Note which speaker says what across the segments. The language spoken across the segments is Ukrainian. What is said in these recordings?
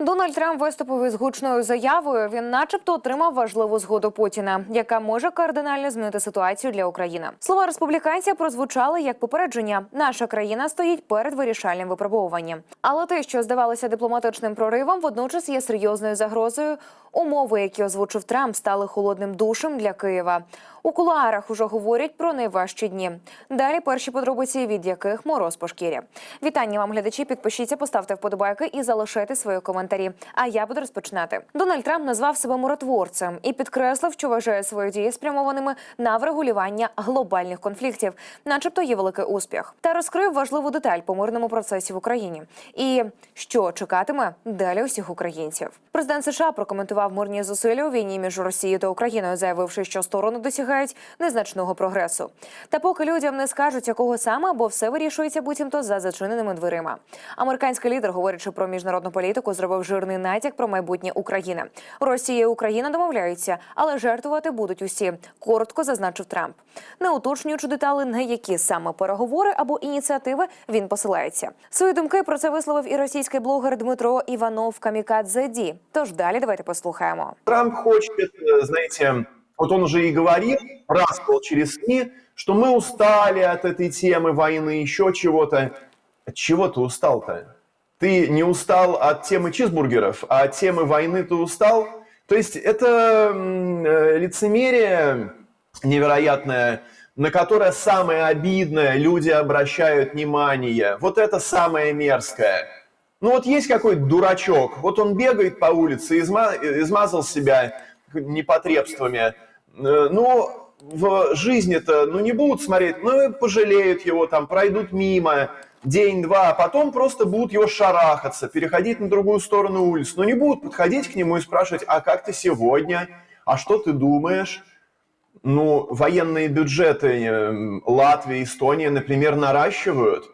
Speaker 1: Дональд Трамп виступив із гучною заявою. Він, начебто, отримав важливу згоду Путіна, яка може кардинально змінити ситуацію для України. Слова республіканця прозвучали як попередження. Наша країна стоїть перед вирішальним випробовуванням. Але те, що здавалося дипломатичним проривом, водночас є серйозною загрозою. Умови, які озвучив Трамп, стали холодним душем для Києва. У кулуарах уже говорять про найважчі дні. Далі перші подробиці, від яких мороз по шкірі. Вітання вам, глядачі. Підпишіться, поставте вподобайки і залишайте свої коментарі. А я буду розпочинати. Дональд Трамп назвав себе миротворцем і підкреслив, що вважає свої дії спрямованими на врегулювання глобальних конфліктів, начебто є великий успіх, та розкрив важливу деталь по мирному процесі в Україні. І що чекатиме далі усіх українців. Президент США прокоментував мирні зусилля у війні між Росією та Україною, заявивши, що сторони досягають незначного прогресу. Та поки людям не скажуть, якого саме, бо все вирішується буцімто за зачиненими дверима. Американський лідер, говорячи про міжнародну політику, зробив жирний натяк про майбутнє України. Росія і Україна домовляються, але жертвувати будуть усі. Коротко зазначив Трамп, не уточнюючи деталі, на які саме переговори або ініціативи він посилається. Свої думки про це висловив і російський блогер Дмитро Іванов Камікадзе Ді. Тож далі давайте послухаємо.
Speaker 2: Трамп хочет, э, знаете, вот он уже и говорил, распал через СМИ, что мы устали от этой темы войны, еще чего-то. От чего ты устал-то? Ты не устал от темы чизбургеров, а от темы войны ты устал? То есть это э, лицемерие невероятное, на которое самое обидное люди обращают внимание. Вот это самое мерзкое. Ну вот есть какой-то дурачок, вот он бегает по улице, изма- измазал себя непотребствами. Э, Ну, в жизни-то, ну, не будут смотреть, ну, пожалеют его, там, пройдут мимо день-два, а потом просто будут его шарахаться, переходить на другую сторону улицы. Но не будут подходить к нему и спрашивать, а как ты сегодня? А что ты думаешь? Ну, военные бюджеты э, Латвии, Эстония, например, наращивают.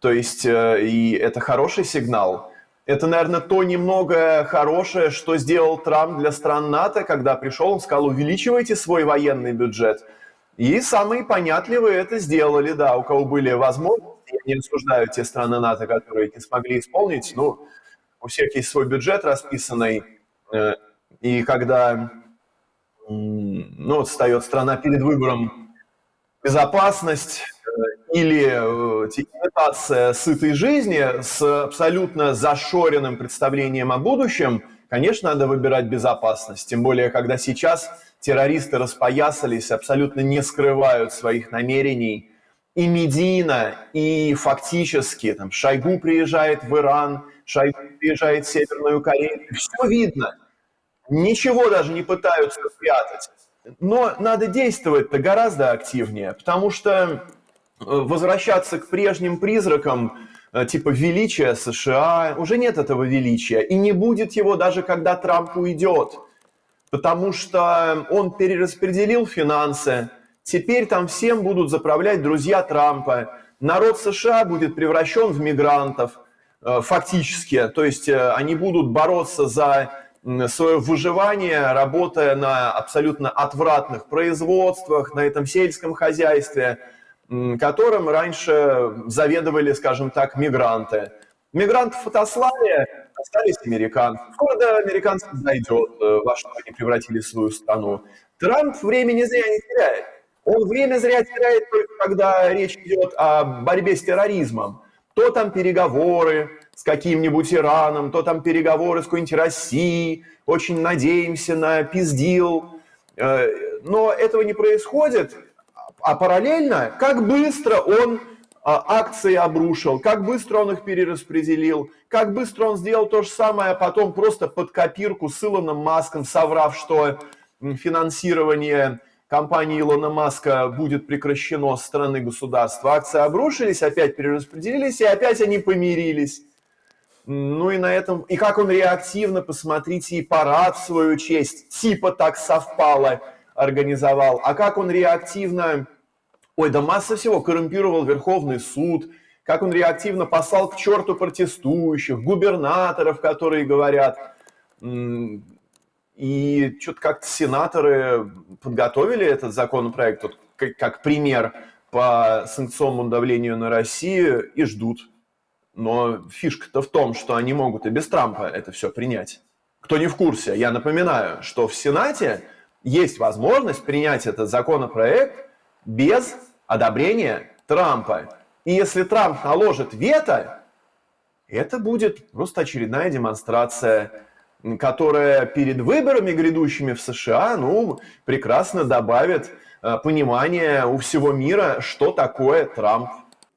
Speaker 2: То есть, э, и это хороший сигнал. Это, наверное, то немногое хорошее, что сделал Трамп для стран НАТО, когда пришел, он сказал, увеличивайте свой военный бюджет. И самые понятливые это сделали, да, у кого были возможности. Я не осуждаю те страны НАТО, которые не смогли исполнить. Ну, у всех есть свой бюджет расписанный. э, И когда ну, вот встает страна перед выбором безопасность или э, имитация сытой жизни с абсолютно зашоренным представлением о будущем, конечно, надо выбирать безопасность. Тем более, когда сейчас террористы распоясались, абсолютно не скрывают своих намерений и медийно, и фактически. Там, Шойгу приезжает в Иран, Шойгу приезжает в Северную Корею. Все видно. Ничего даже не пытаются спрятать. Но надо действовать-то гораздо активнее, потому что возвращаться к прежним призракам э, типа величия США, уже нет этого величия. И не будет его даже когда Трамп уйдет. Потому что он перераспределил финансы. Теперь там всем будут заправлять друзья Трампа. Народ США будет превращен в мигрантов э, фактически. То есть э, они будут бороться за свое выживание, работая на абсолютно отвратных производствах, на этом сельском хозяйстве, которым раньше заведовали, скажем так, мигранты. Мигрантов отослали, остались американцы. Скоро до американцев дойдет, э, во что они превратили свою страну. Трамп времени зря не теряет. Он время зря теряет только когда речь идет о борьбе с терроризмом. То там переговоры с каким-нибудь Ираном, то там переговоры с какой-нибудь Россией. Очень надеемся на пиздил. Э, Но этого не происходит. А параллельно, как быстро он а, акции обрушил, как быстро он их перераспределил, как быстро он сделал то же самое, а потом просто под копирку с Илоном Маском, соврав, что финансирование компании Илона Маска будет прекращено со стороны государства. Акции обрушились, опять перераспределились, и опять они помирились. Ну и на этом, и как он реактивно, посмотрите, и парад в свою честь, типа так совпало, организовал. А как он реактивно, ой, да масса всего, коррумпировал Верховный суд, как он реактивно послал к черту протестующих, губернаторов, которые говорят, и что-то как-то сенаторы подготовили этот законопроект, вот как, как пример по санкционному давлению на Россию, и ждут. Но фишка-то в том, что они могут и без Трампа это все принять. Кто не в курсе, я напоминаю, что в Сенате есть возможность принять этот законопроект без одобрения Трампа. И если Трамп наложит вето, это будет просто очередная демонстрация, которая перед выборами грядущими в США, ну, прекрасно добавит э, понимание у всего мира, что такое Трамп.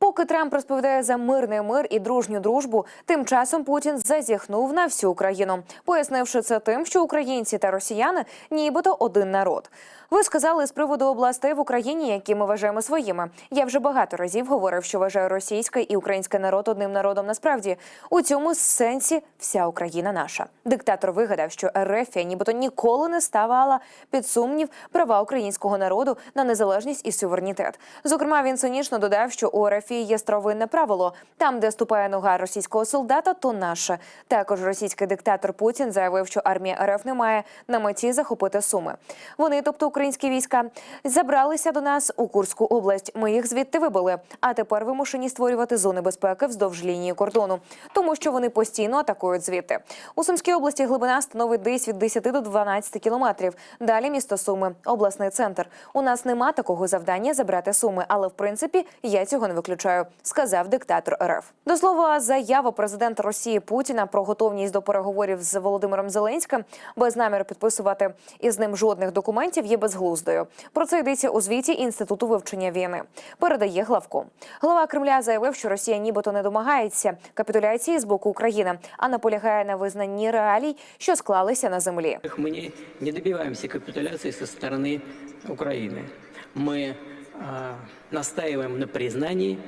Speaker 1: Поки Трамп розповідає за мирний мир і дружню дружбу, тим часом Путін зазіхнув на всю Україну, пояснивши це тим, що українці та росіяни нібито один народ. Ви сказали з приводу областей в Україні, які ми вважаємо своїми. Я вже багато разів говорив, що вважаю російський і український народ одним народом. Насправді у цьому сенсі вся Україна наша. Диктатор вигадав, що Ерефія нібито ніколи не ставала під сумнів права українського народу на незалежність і суверенітет. Зокрема, він цинічно додав, що у Ерефії є старовинне правило: там, де ступає нога російського солдата, то наше. Також російський диктатор Путін заявив, що армія РФ не має на меті захопити суми. Вони, тобто українські війська, забралися до нас у Курську область. Ми їх звідти вибили. А тепер вимушені створювати зони безпеки вздовж лінії кордону, тому що вони постійно атакують звідти. У Сумській області глибина становить десь від 10 до 12 кілометрів. Далі місто Суми, обласний центр. У нас нема такого завдання забрати суми, але в принципі я цього не виключаю, сказав диктатор РФ. До слова, заява президента Росії Путіна про готовність до переговорів з Володимиром Зеленським без наміру підписувати із ним жодних документів є безглуздою. Про це йдеться у звіті інституту вивчення війни. Передає главку. Глава Кремля заявив, що Росія нібито не домагається капітуляції з боку України, а наполягає на визнанні реалій, що склалися на землі.
Speaker 3: Мы не, не добиваемся капитуляции со стороны Украины. Мы а, настаиваем на признании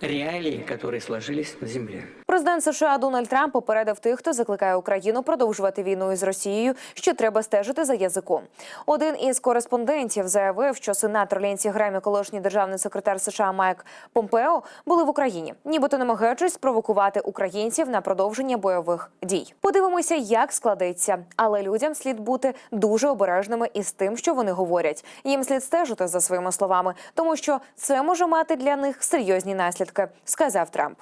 Speaker 3: реалий, которые сложились на земле.
Speaker 1: Президент США Дональд Трамп попередив тих, хто закликає Україну продовжувати війну із Росією, що треба стежити за язиком. Один із кореспондентів заявив, що сенатор Лінсі Грем і колишній державний секретар США Майк Помпео були в Україні, нібито намагаючись спровокувати українців на продовження бойових дій. Подивимося, як складеться, але людям слід бути дуже обережними із тим, що вони говорять. Їм слід стежити за своїми словами, тому що це може мати для них серйозні наслідки, сказав Трамп.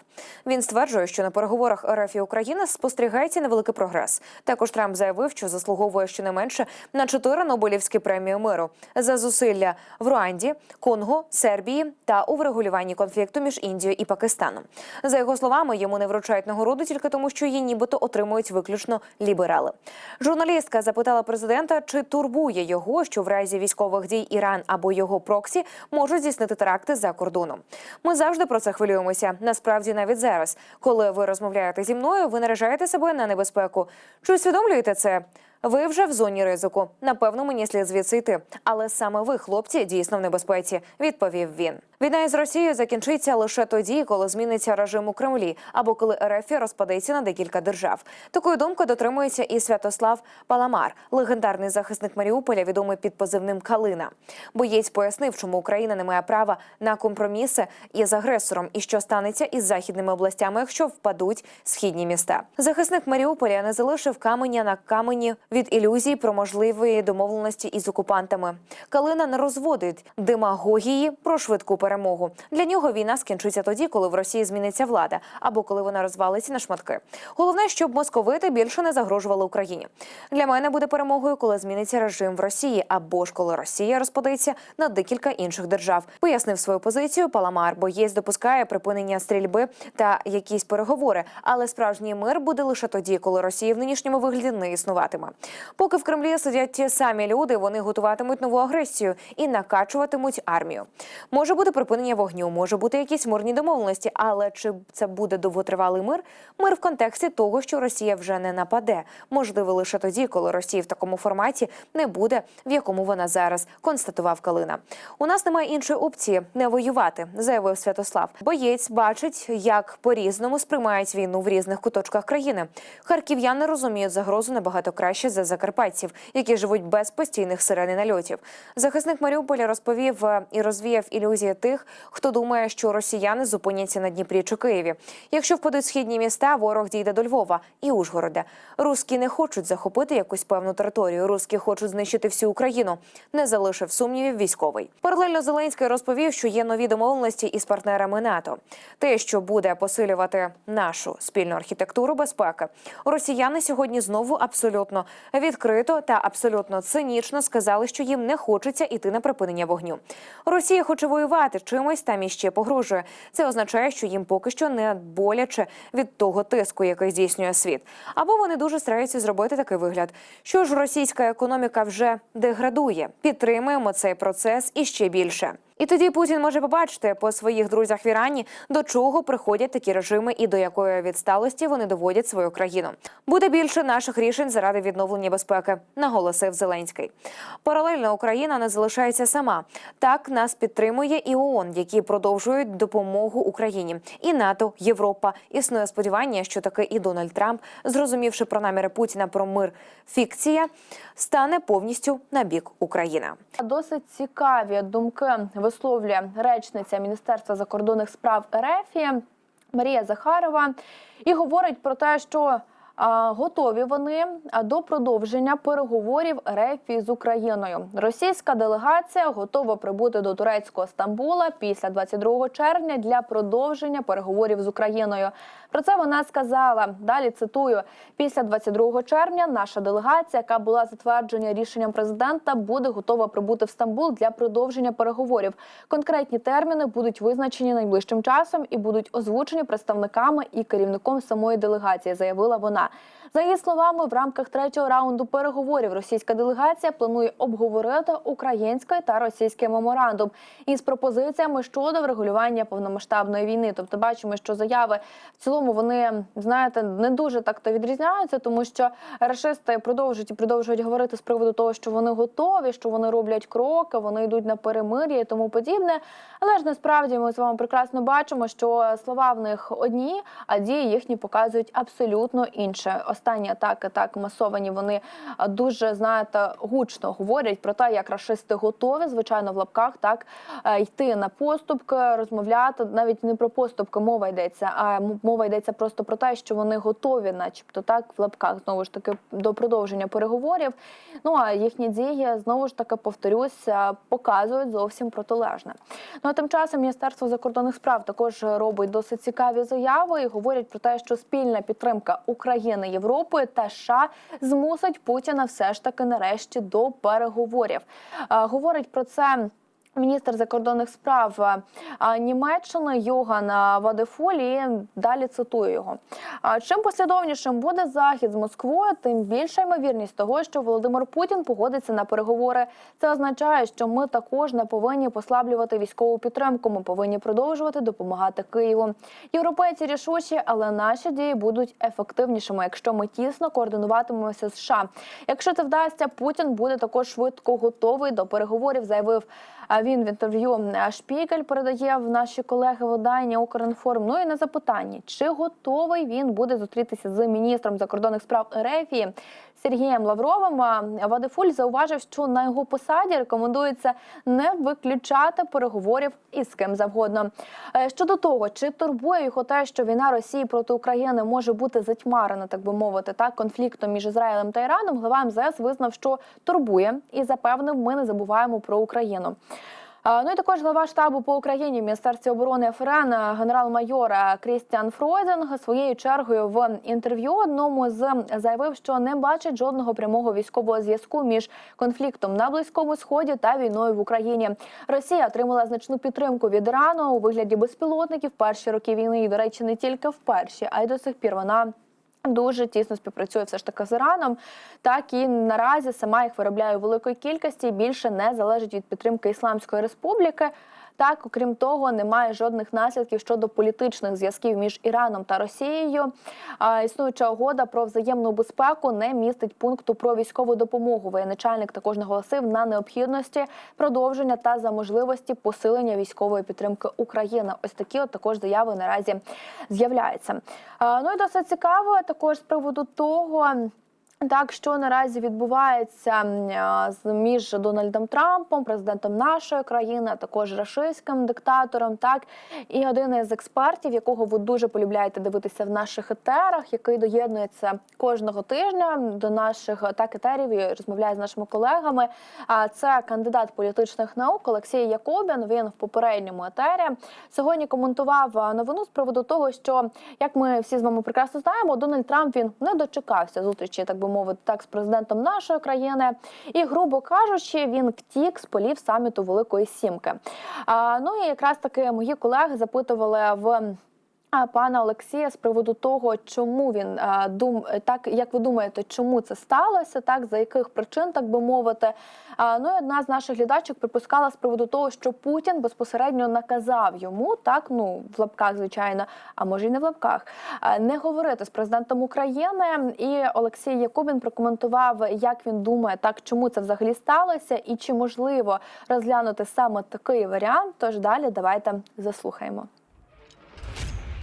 Speaker 1: Він стверджує, що на переговорах РФ і України спостерігається невеликий прогрес. Також Трамп заявив, що заслуговує щонайменше на чотири Нобелівські премії миру за зусилля в Руанді, Конго, Сербії та у врегулюванні конфлікту між Індією і Пакистаном. За його словами, йому не вручають нагороду тільки тому, що її нібито отримують виключно ліберали. Журналістка запитала президента, чи турбує його, що в разі військових дій Іран або його проксі можуть здійснити теракти за кордоном. Ми завжди про це хвилюємося. Насправді, навіть зараз, коли ви розмовляєте зі мною, ви наражаєте себе на небезпеку. Чи усвідомлюєте це? Ви вже в зоні ризику. Напевно, мені слід звідси йти. Але саме ви, хлопці, дійсно в небезпеці, відповів він. Війна із Росією закінчиться лише тоді, коли зміниться режим у Кремлі, або коли РФ розпадеться на декілька держав. Такої думки дотримується і Святослав Паламар, легендарний захисник Маріуполя, відомий під позивним Калина. Боєць пояснив, чому Україна не має права на компроміси із агресором, і що станеться із західними областями, якщо впадуть східні міста. Захисник Маріуполя не залишив каменя на камені від ілюзій про можливі домовленості із окупантами. Калина не розводить демагогії про швидку перемогу. Для нього війна скінчиться тоді, коли в Росії зміниться влада, або коли вона розвалиться на шматки. Головне, щоб московити більше не загрожували Україні. Для мене буде перемогою, коли зміниться режим в Росії, або ж коли Росія розпадеться на декілька інших держав. Пояснив свою позицію Паламар. Боєць допускає припинення стрільби та якісь переговори, але справжній мир буде лише тоді, коли Росія в нинішньому вигляді не існуватиме. Поки в Кремлі сидять ті самі люди, вони готуватимуть нову агресію і накачуватимуть армію. Може бути припинення вогню, може бути якісь мирні домовленості, але чи це буде довготривалий мир? Мир в контексті того, що Росія вже не нападе, можливо лише тоді, коли Росії в такому форматі не буде, в якому вона зараз, констатував Калина. У нас немає іншої опції не воювати, заявив Святослав. Боєць бачить, як по різному сприймають війну в різних куточках країни. Харків'яни розуміють загрозу набагато краще краще за закарпатців, які живуть без постійних сирен і нальотів. Захисник Маріуполя розповів е, і розвіяв ілюзії тих, хто думає, що росіяни зупиняться на Дніпрі чи Києві. Якщо впадуть східні міста, ворог дійде до Львова і Ужгорода. Руські не хочуть захопити якусь певну територію. Руські хочуть знищити всю Україну. Не залишив сумнівів військовий. Паралельно Зеленський розповів, що є нові домовленості із партнерами НАТО. Те, що буде посилювати нашу спільну архітектуру безпеки, росіяни сьогодні знову абсолютно відкрито та абсолютно цинічно сказали, що їм не хочеться іти на припинення вогню. Росія хоче воювати чимось там іще погрожує. Це означає, що їм поки що не боляче від того тиску, який здійснює світ. Або вони дуже стараються зробити такий вигляд, що ж російська економіка вже деградує. Підтримуємо цей процес іще більше. І тоді Путін може побачити по своїх друзях в Ірані, до чого приходять такі режими і до якої відсталості вони доводять свою країну. Буде більше наших рішень заради відновлення безпеки, наголосив Зеленський. Паралельно Україна не залишається сама. Так нас підтримує і ООН, які продовжують допомогу Україні. І НАТО, Європа. Існує сподівання, що таки і Дональд Трамп, зрозумівши про наміри Путіна про мир, фікція, стане повністю на бік України.
Speaker 4: Досить цікаві думки висловлює речниця Міністерства закордонних справ РФ Марія Захарова і говорить про те, що готові вони до продовження переговорів РФ з Україною. Російська делегація готова прибути до турецького Стамбула після 22 червня для продовження переговорів з Україною. Про це вона сказала. Далі цитую: після 22 червня наша делегація, яка була затверджена рішенням президента, буде готова прибути в Стамбул для продовження переговорів. Конкретні терміни будуть визначені найближчим часом і будуть озвучені представниками і керівником самої делегації, заявила вона. え? За її словами, в рамках третього раунду переговорів російська делегація планує обговорити український та російський меморандум із пропозиціями щодо врегулювання повномасштабної війни. Тобто, бачимо, що заяви в цілому вони знаєте не дуже так то відрізняються, тому що рашисти продовжують і продовжують говорити з приводу того, що вони готові, що вони роблять кроки, вони йдуть на перемир'я і тому подібне. Але ж насправді ми з вами прекрасно бачимо, що слова в них одні, а дії їхні показують абсолютно інше. Останні атаки так масовані. Вони дуже знаєте гучно говорять про те, як рашисти готові, звичайно, в лапках так е, йти на поступки, розмовляти. Навіть не про поступки мова йдеться, а мова йдеться просто про те, що вони готові, начебто, так в лапках знову ж таки до продовження переговорів. Ну а їхні дії знову ж таки повторюсь, е, показують зовсім протилежне. Ну а тим часом Міністерство закордонних справ також робить досить цікаві заяви і говорять про те, що спільна підтримка України, Європи та США змусить Путіна все ж таки нарешті до переговорів. Е, Говорить про це. Міністр закордонних справ е, Німеччини Йоган Вадефолі далі цитую його. Чим послідовнішим буде захід з Москвою, тим більша ймовірність того, що Володимир Путін погодиться на переговори. Це означає, що ми також не повинні послаблювати військову підтримку. Ми повинні продовжувати допомагати Києву. Європейці рішучі, але наші дії будуть ефективнішими, якщо ми тісно координуватимемося з США. Якщо це вдасться, Путін буде також швидко готовий до переговорів, заявив. Він в інтерв'ю Шпігель передає в наші колеги видання Укрінформ. Ну і на запитання, чи готовий він буде зустрітися з міністром закордонних справ РФ Сергієм Лавровим. Вадифуль зауважив, що на його посаді рекомендується не виключати переговорів із ким завгодно. Е, Щодо того, чи турбує його те, що війна Росії проти України може бути затьмарена, так би мовити, так конфліктом між Ізраїлем та Іраном, глава МЗС визнав, що турбує і запевнив, ми не забуваємо про Україну. Ну і також глава штабу по Україні в Міністерстві оборони ФРН генерал-майор Крістіан Фройдинг своєю чергою в інтерв'ю одному з заявив, що не бачить жодного прямого військового зв'язку між конфліктом на близькому сході та війною в Україні. Росія отримала значну підтримку від Ірану у вигляді безпілотників перші роки війни. І, до речі, не тільки в перші, а й до сих пір вона. Дуже тісно співпрацює все ж таки з Іраном, так і наразі сама їх виробляє у великої кількості і більше не залежить від підтримки Ісламської республіки. Так, окрім того, немає жодних наслідків щодо політичних зв'язків між Іраном та Росією. Існуюча угода про взаємну безпеку не містить пункту про військову допомогу. Воєначальник також наголосив на необхідності продовження та за можливості посилення військової підтримки України. Ось такі от також заяви наразі з'являються. Ну і досить цікаво також з приводу того. Так, що наразі відбувається між Дональдом Трампом, президентом нашої країни, а також рашистським диктатором, так і один із експертів, якого ви дуже полюбляєте дивитися в наших етерах, який доєднується кожного тижня до наших е, так етерів і розмовляє з нашими колегами. А це кандидат політичних наук Олексій Якобін. Він в попередньому етері сьогодні коментував новину з приводу того, що як ми всі з вами прекрасно знаємо, Дональд Трамп він не дочекався зустрічі, так би мовити, так з президентом нашої країни, і грубо кажучи, він втік з полів саміту Великої Сімки. А, ну і якраз таки мої колеги запитували в. Пана Олексія з приводу того, чому він а, дум так, як ви думаєте, чому це сталося, так за яких причин, так би мовити. Ну і одна з наших глядачок припускала з приводу того, що Путін безпосередньо наказав йому так, ну в лапках, звичайно, а може й не в лапках, не говорити з президентом України. І Олексій Якубін прокоментував, як він думає, так чому це взагалі сталося, і чи можливо розглянути саме такий варіант. Тож далі давайте заслухаємо.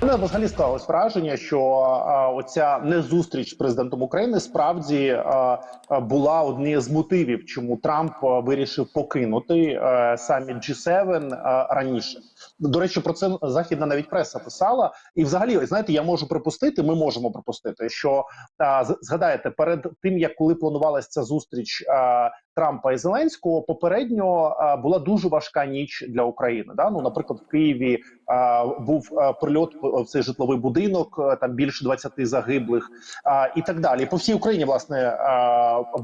Speaker 5: Мене взагалі склалось враження, що а, оця незустріч з президентом України справді а, а, була однією з мотивів, чому Трамп а, вирішив покинути а, саміт G7 а, раніше. До речі, про це західна навіть преса писала. І, взагалі, знаєте, я можу припустити. Ми можемо припустити, що а, згадаєте, перед тим як коли планувалася ця зустріч а, Трампа і Зеленського, попередньо а, була дуже важка ніч для України. Да? Ну, наприклад, в Києві а, був а, прильот в цей житловий будинок, там більше 20 загиблих а, і так далі. По всій Україні власне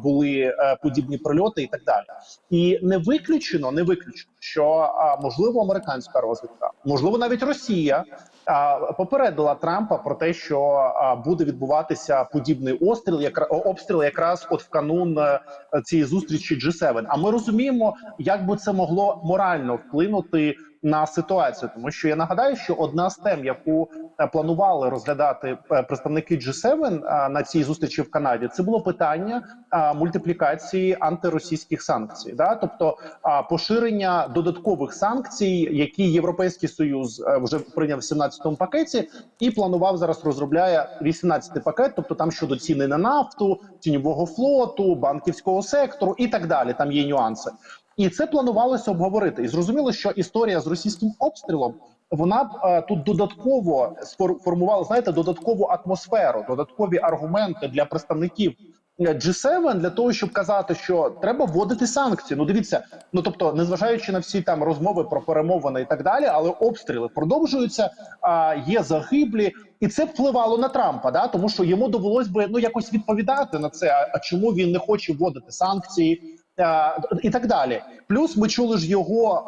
Speaker 5: були подібні прильоти і так далі. І не виключено, не виключено, що можливо американська розвідка, можливо, навіть Росія. а, Попередила Трампа про те, що буде відбуватися подібний остріл, якра обстріл якраз от в канун е, цієї зустрічі G7. А ми розуміємо, як би це могло морально вплинути на ситуацію, тому що я нагадаю, що одна з тем, яку планували розглядати е, представники G7 е, на цій зустрічі в Канаді, це було питання е, мультиплікації антиросійських санкцій, да, тобто е, поширення додаткових санкцій, які Європейський Союз е, вже прийняв в 17-му пакеті, і планував зараз розробляє 18-й пакет, тобто там щодо ціни на нафту, тіньового флоту, банківського сектору і так далі. Там є нюанси. І це планувалося обговорити. І зрозуміло, що історія з російським обстрілом вона б е, тут додатково сфор- формувала, знаєте, додаткову атмосферу, додаткові аргументи для представників е, G7 для того, щоб казати, що треба вводити санкції. Ну дивіться, ну тобто, незважаючи на всі там розмови про перемовини і так далі, але обстріли продовжуються, а є загиблі. І це впливало на Трампа, да тому що йому довелось би ну якось відповідати на це. А, а чому він не хоче вводити санкції? Е, і так далі. Плюс ми чули ж його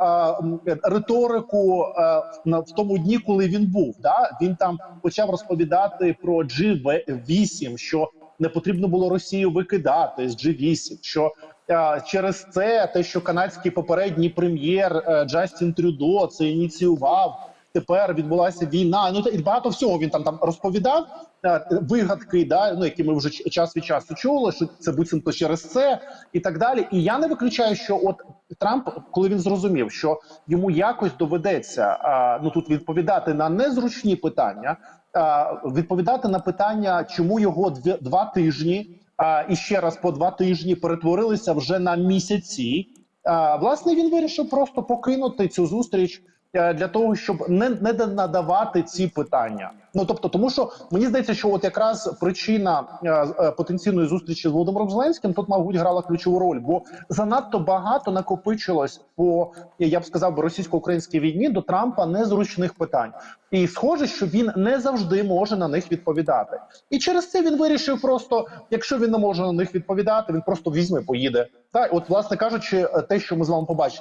Speaker 5: е, риторику е, в тому дні, коли він був. Да? Він там почав розповідати про G8, що не потрібно було Росію викидати з G8, що через це те, що канадський попередній прем'єр Джастін Трюдо це ініціював. Тепер відбулася війна. Ну та і багато всього він там там розповідав. е, Вигадки, да ну які ми вже час від часу чули, що це буцімто через це і так далі. І я не виключаю, що от Трамп, коли він зрозумів, що йому якось доведеться а, ну тут відповідати на незручні питання, а, відповідати на питання, чому його дві, два тижні а, і ще раз по два тижні перетворилися вже на місяці. А, власне, він вирішив просто покинути цю зустріч для того, щоб не, не надавати ці питання. Ну тобто, тому що мені здається, що от якраз причина е, е, потенційної зустрічі з Володимиром Зеленським тут, мабуть, грала ключову роль, бо занадто багато накопичилось по я б сказав російсько-українській війні до Трампа незручних питань, і схоже, що він не завжди може на них відповідати. І через це він вирішив просто, якщо він не може на них відповідати, він просто візьме, поїде. Так, от, власне кажучи, те, що ми з вами побачили.